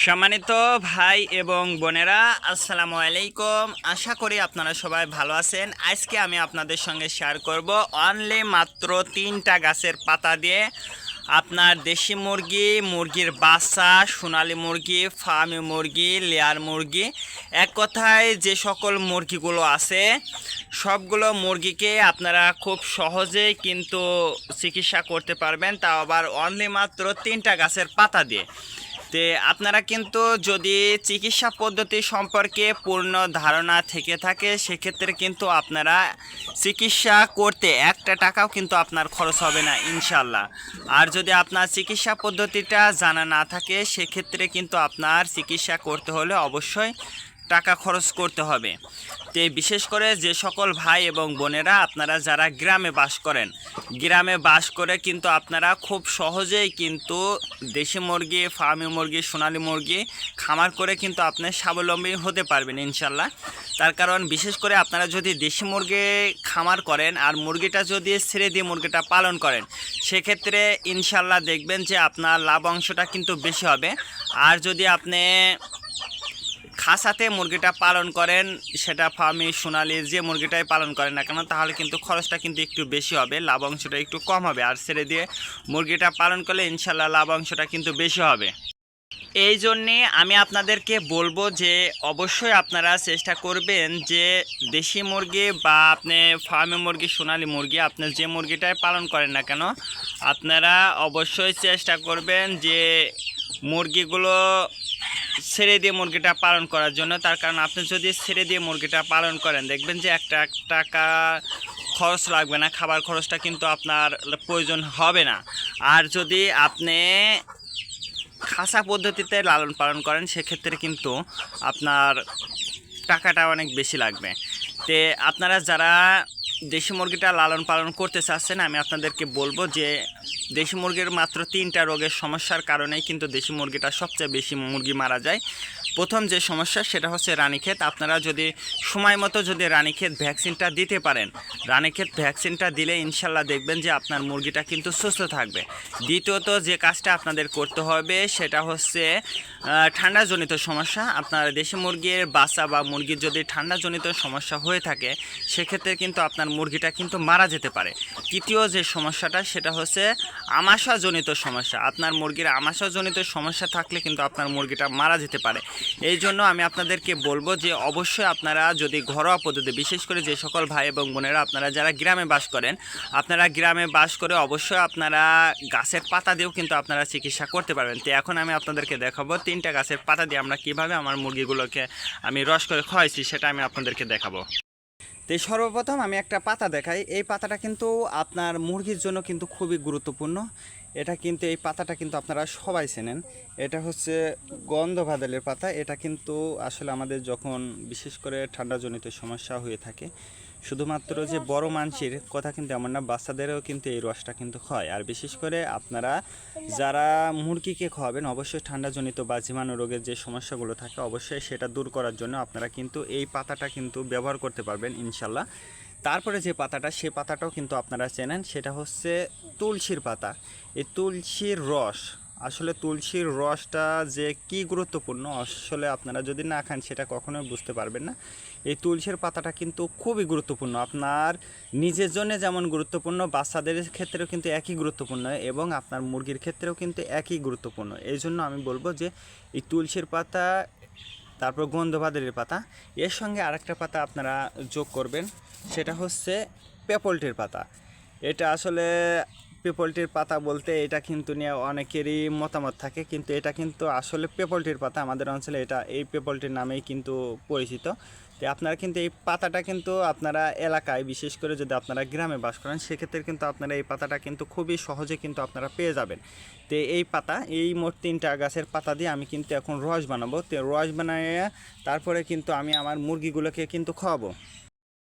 সম্মানিত ভাই এবং বোনেরা, আসসালামু আলাইকুম। আশা করি আপনারা সবাই ভালো আছেন। আজকে আমি আপনাদের সঙ্গে শেয়ার করব অনলি মাত্র তিনটা গাছের পাতা দিয়ে। আপনার দেশি মুরগি, মুরগির বাচ্চা, সোনালি মুরগি, ফার্মি মুরগি, লেয়ার মুরগি। এক কথায় যে সকল মুরগিগুলো আছে, সবগুলো মুরগিকে আপনারা খুব সহজে কিন্তু চিকিৎসা করতে পারবেন, তাও আবার অনলি মাত্র তিনটা গাছের পাতা দিয়ে। তে আপনারা কিন্তু যদি চিকিৎসা পদ্ধতি সম্পর্কে পূর্ণ ধারণা থেকে থাকে, সেক্ষেত্রে কিন্তু আপনারা চিকিৎসা করতে একটা টাকাও কিন্তু আপনার খরচ হবে না ইনশাল্লাহ আর যদি আপনার চিকিৎসা পদ্ধতিটা জানা না থাকে, সেক্ষেত্রে কিন্তু আপনার চিকিৎসা করতে হলে অবশ্যই টাকা খরচ করতে হবে। তো বিশেষ করে যে সকল ভাই এবং বোনেরা আপনারা যারা গ্রামে বাস করেন, গ্রামে বাস করে কিন্তু আপনারা খুব সহজেই কিন্তু দেশি মুরগি, ফার্মি মুরগি, সোনালি মুরগি খামার করে কিন্তু আপনি স্বাবলম্বী হতে পারবেন ইনশাল্লাহ। তার কারণ বিশেষ করে আপনারা যদি দেশি মুরগি খামার করেন আর মুরগিটা যদি ছেড়ে দিয়ে মুরগিটা পালন করেন, সেক্ষেত্রে ইনশাল্লাহ দেখবেন যে আপনার লাভ অংশটা কিন্তু বেশি হবে। আর যদি আপনি খাসাতে মুরগিটা পালন করেন, সেটা ফার্মি সোনালি যে মুরগিটাই পালন করেন না কেন, তাহলে কিন্তু খরচটা কিন্তু একটু বেশি হবে, লাভ অংশটা একটু কম হবে। আর ছেড়ে দিয়ে মুরগিটা পালন করলে ইনশাল্লাহ লাভ অংশটা কিন্তু বেশি হবে। এই জন্যে আমি আপনাদেরকে বলব যে, অবশ্যই আপনারা চেষ্টা করবেন যে, দেশি মুরগি বা আপনি ফার্মে মুরগি, সোনালি মুরগি, আপনি যে মুরগিটাই পালন করেন না কেন, আপনারা অবশ্যই চেষ্টা করবেন যে, মুরগিগুলো ছেড়ে দিয়ে মুরগিটা পালন করার জন্য। তার কারণ আপনি যদি ছেড়ে দিয়ে মুরগিটা পালন করেন, দেখবেন যে একটা টাকা খরচ লাগবে না, খাবার খরচটা কিন্তু আপনার প্রয়োজন হবে না। আর যদি আপনি খাসা পদ্ধতিতে লালন পালন করেন, সেক্ষেত্রে কিন্তু আপনার টাকাটা অনেক বেশি লাগবে। তে আপনারা যারা দেশি মুরগিটা লালন পালন করতে চাচ্ছেন আমি আপনাদেরকে বলব যে দেশি মুরগির মাত্র তিনটা রোগের সমস্যার কারণেই কিন্তু দেশি মুরগিটা সবচেয়ে বেশি মুরগি মারা যায়। প্রথম যে সমস্যা সেটা হচ্ছে রানীক্ষেত। আপনারা যদি সময় মতো যদি রানীক্ষেত ভ্যাকসিনটা দিতে পারেন, রানীক্ষেত ভ্যাকসিনটা দিলে ইনশাল্লাহ দেখবেন যে আপনার মুরগিটা কিন্তু সুস্থ থাকবে। দ্বিতীয়ত যে কাজটা আপনাদের করতে হবে সেটা হচ্ছে ঠান্ডাজনিত সমস্যা। আপনার দেশি মুরগির বাচ্চা বা মুরগির যদি ঠান্ডাজনিত সমস্যা হয়ে থাকে, সেক্ষেত্রে কিন্তু আপনার মুরগিটা কিন্তু মারা যেতে পারে। তৃতীয় যে সমস্যাটা সেটা হচ্ছে আমাশাজনিত সমস্যা। আপনার মুরগির আমাশাজনিত সমস্যা থাকলে কিন্তু আপনার মুরগিটা মারা যেতে পারে। এই জন্য আমি আপনাদেরকে বলব যে অবশ্যই আপনারা যদি ঘরোয়া পদ্ধতি, বিশেষ করে যে সকল ভাই এবং বোনেরা আপনারা যারা গ্রামে বাস করেন, আপনারা গ্রামে বাস করে অবশ্যই আপনারা গাছের পাতা দিয়েও কিন্তু আপনারা চিকিৎসা করতে পারবেন। তো এখন আমি আপনাদেরকে দেখাবো তিনটা গাছের পাতা দিয়ে আমরা কীভাবে আমার মুরগিগুলোকে আমি রস করে খাওয়াইছি, সেটা আমি আপনাদেরকে দেখাবো। তো সর্বপ্রথম আমি একটা পাতা দেখাই। এই পাতাটা কিন্তু আপনার মুরগির জন্য কিন্তু খুবই গুরুত্বপূর্ণ। এটা কিন্তু, এই পাতাটা কিন্তু আপনারা সবাই চেনেন। এটা হচ্ছে গন্ধ ভাদালের পাতা। এটা কিন্তু আসলে আমাদের যখন বিশেষ করে ঠান্ডাজনিত সমস্যা হয়ে থাকে, শুধুমাত্র যে বড় মানসির কথা কিন্তু এমন না, বাচ্চাদেরও কিন্তু এই রসটা কিন্তু হয়। আর বিশেষ করে আপনারা যারা মুরগিকে খাওয়াবেন, অবশ্যই ঠান্ডাজনিত বা জীবাণু রোগের যে সমস্যাগুলো থাকে, অবশ্যই সেটা দূর করার জন্য আপনারা কিন্তু এই পাতাটা কিন্তু ব্যবহার করতে পারবেন, ইনশাল্লাহ। তারপরে যে পাতাটা, সে পাতাটাও কিন্তু আপনারা চেনেন, সেটা হচ্ছে তুলসীর পাতা। এই তুলসীর রস, আসলে তুলসীর রসটা যে কি গুরুত্বপূর্ণ, আসলে আপনারা যদি না খান, সেটা কখনোই বুঝতে পারবেন না। এই তুলসীর পাতাটা কিন্তু খুবই গুরুত্বপূর্ণ। আপনার নিজের জন্য যেমন গুরুত্বপূর্ণ, বাচ্চাদের ক্ষেত্রেও কিন্তু একই গুরুত্বপূর্ণ এবং আপনার মুরগির ক্ষেত্রেও কিন্তু একই গুরুত্বপূর্ণ। এই জন্য আমি বলব যে, এই তুলসীর পাতা, তারপর গন্ধভাদের পাতা, এর সঙ্গে আরেকটা পাতা আপনারা যোগ করবেন। সেটা হচ্ছে পেপলটির পাতা। এটা আসলে পেপলটির পাতা বলতে এটা কিন্তু নিয়ে অনেকেরই মতামত থাকে, কিন্তু এটা কিন্তু আসলে পেপলটির পাতা। আমাদের অঞ্চলে এটা, এই পেপলটির নামেই কিন্তু পরিচিত। তো আপনারা কিন্তু এই পাতাটা কিন্তু আপনারা এলাকায়, বিশেষ করে যদি আপনারা গ্রামে বাস করেন, সেক্ষেত্রে কিন্তু আপনারা এই পাতাটা কিন্তু খুবই সহজে কিন্তু আপনারা পেয়ে যাবেন। তো এই পাতা, এই মোট তিনটা গাছের পাতা দিয়ে আমি কিন্তু এখন রস বানাবো। তো রস বানিয়ে তারপরে কিন্তু আমি আমার মুরগিগুলোকে কিন্তু খাওয়াবো।